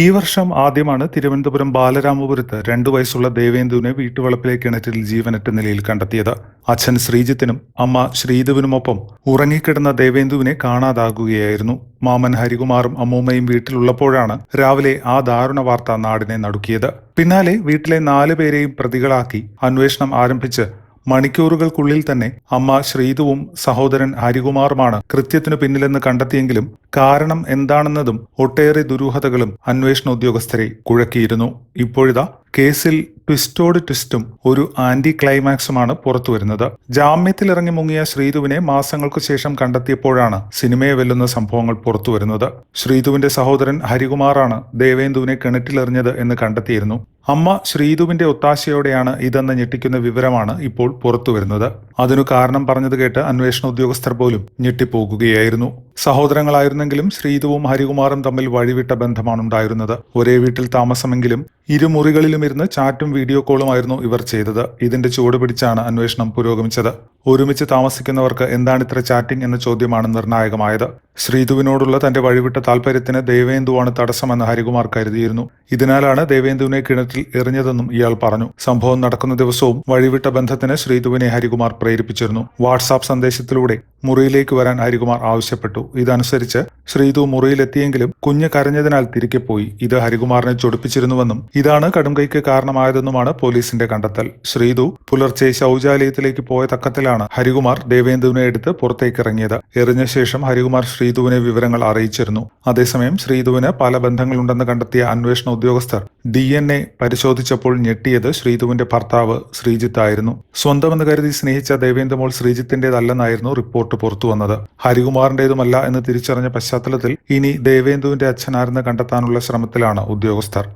ഈ വർഷം ആദ്യമാണ് തിരുവനന്തപുരം ബാലരാമപുരത്ത് രണ്ടു വയസ്സുള്ള ദേവേന്ദുവിനെ വീട്ടുവളപ്പിലെ കിണറ്റിൽ ജീവനറ്റ നിലയിൽ കണ്ടെത്തിയത്. അച്ഛൻ ശ്രീജിത്തിനും അമ്മ ശ്രീധുവിനുമൊപ്പം ഉറങ്ങിക്കിടന്ന ദേവേന്ദുവിനെ കാണാതാകുകയായിരുന്നു. മാമൻ ഹരികുമാറും അമ്മൂമ്മയും വീട്ടിലുള്ളപ്പോഴാണ് രാവിലെ ആ ദാരുണ വാർത്ത നാടിനെ നടുക്കിയത്. പിന്നാലെ വീട്ടിലെ നാലു പേരെയും പ്രതികളാക്കി അന്വേഷണം ആരംഭിച്ച് മണിക്കൂറുകൾക്കുള്ളിൽ തന്നെ അമ്മ ശ്രീതുവും സഹോദരൻ ഹരികുമാറുമാണ് കൃത്യത്തിനു പിന്നിലെന്ന് കണ്ടെത്തിയെങ്കിലും കാരണം എന്താണെന്നതും ഒട്ടേറെ ദുരൂഹതകളും അന്വേഷണ ഉദ്യോഗസ്ഥരെ കുഴക്കിയിരുന്നു. ഇപ്പോഴിതാ കേസിൽ ട്വിസ്റ്റോട് ട്വിസ്റ്റും ഒരു ആന്റി ക്ലൈമാക്സുമാണ് പുറത്തുവരുന്നത്. ജാമ്യത്തിലിറങ്ങി മുങ്ങിയ ശ്രീതുവിനെ മാസങ്ങൾക്കു ശേഷം കണ്ടെത്തിയപ്പോഴാണ് സിനിമയെ വെല്ലുന്ന സംഭവങ്ങൾ പുറത്തുവരുന്നത്. ശ്രീതുവിന്റെ സഹോദരൻ ഹരികുമാറാണ് ദേവേന്ദുവിനെ കിണറ്റിലെറിഞ്ഞത് എന്ന് കണ്ടെത്തിയിരുന്നു. അമ്മ ശ്രീതുവിന്റെ ഒത്താശയോടെയാണ് ഇതെന്ന് ഞെട്ടിക്കുന്ന വിവരമാണ് ഇപ്പോൾ പുറത്തുവരുന്നത്. അതിനു കാരണം പറഞ്ഞത് കേട്ട് അന്വേഷണ ഉദ്യോഗസ്ഥർ പോലും ഞെട്ടിപ്പോകുകയായിരുന്നു. സഹോദരങ്ങളായിരുന്നെങ്കിലും ശ്രീതുവും ഹരികുമാറും തമ്മിൽ വഴിവിട്ട ബന്ധമാണ് ഉണ്ടായിരുന്നത് ഒരേ വീട്ടിൽ താമസമെങ്കിലും ഇരുമുറികളിലും ഇരുന്ന് ചാറ്റും വീഡിയോ കോളുമായിരുന്നു ഇവർ ചെയ്തത്. ഇതിന്റെ ചുവട് പിടിച്ചാണ് അന്വേഷണം പുരോഗമിച്ചത്. ഒരുമിച്ച് താമസിക്കുന്നവർക്ക് എന്താണ് ഇത്ര ചാറ്റിംഗ് എന്ന ചോദ്യമാണ് നിർണായകമായത്. ശ്രീധുവിനോടുള്ള തന്റെ വഴിവിട്ട താല്പര്യത്തിന് ദേവേന്ദുവാണ് തടസ്സമെന്ന് ഹരികുമാർ കരുതിയിരുന്നു. ഇതിനാലാണ് ദേവേന്ദുവിനെ കിണറ്റിൽ എറിഞ്ഞതെന്നും ഇയാൾ പറഞ്ഞു. സംഭവം നടക്കുന്ന ദിവസവും വഴിവിട്ട ബന്ധത്തിന് ശ്രീധുവിനെ ഹരികുമാർ പ്രേരിപ്പിച്ചിരുന്നു. വാട്സാപ്പ് സന്ദേശത്തിലൂടെ മുറിയിലേക്ക് വരാൻ ഹരികുമാർ ആവശ്യപ്പെട്ടു. ഇതനുസരിച്ച് ശ്രീധു മുറിയിലെത്തിയെങ്കിലും കുഞ്ഞ് കരഞ്ഞതിനാൽ തിരികെ പോയി. ഇത് ഹരികുമാറിനെ ചൊടിപ്പിച്ചിരുന്നുവെന്നും ഇതാണ് കടുംകൈക്ക് കാരണമായതെന്നുമാണ് പോലീസിന്റെ കണ്ടെത്തൽ. ശ്രീധു പുലർച്ചെ ശൗചാലയത്തിലേക്ക് പോയ തക്കത്തിലാണ് ഹരികുമാർ ദേവേന്ദുവിനെ എടുത്ത് പുറത്തേക്ക് ഇറങ്ങിയത് എറിഞ്ഞ ശേഷം ഹരികുമാർ ശ്രീധുവിനെ വിവരങ്ങൾ അറിയിച്ചിരുന്നു. അതേസമയം ശ്രീധുവിന് പല ബന്ധങ്ങളുണ്ടെന്ന് കണ്ടെത്തിയ അന്വേഷണ ഉദ്യോഗസ്ഥർ ഡി എൻ എ പരിശോധിച്ചപ്പോൾ ഞെട്ടിയത് ശ്രീധുവിന്റെ ഭർത്താവ് ശ്രീജിത്ത് ആയിരുന്നു. സ്വന്തമെന്ന് കരുതി സ്നേഹിച്ച ദേവേന്ദ്രമോൾ ശ്രീജിത്തിന്റേതല്ലെന്നായിരുന്നു റിപ്പോർട്ട് പുറത്തുവന്നത് ഹരികുമാറിന്റേതുമല്ല എന്ന് തിരിച്ചറിഞ്ഞ പശ്ചാത്തലത്തിൽ ഇനി ദേവേന്ദുവിന്റെ അച്ഛനാരെന്ന് കണ്ടെത്താനുള്ള ശ്രമത്തിലാണ് ഉദ്യോഗസ്ഥർ.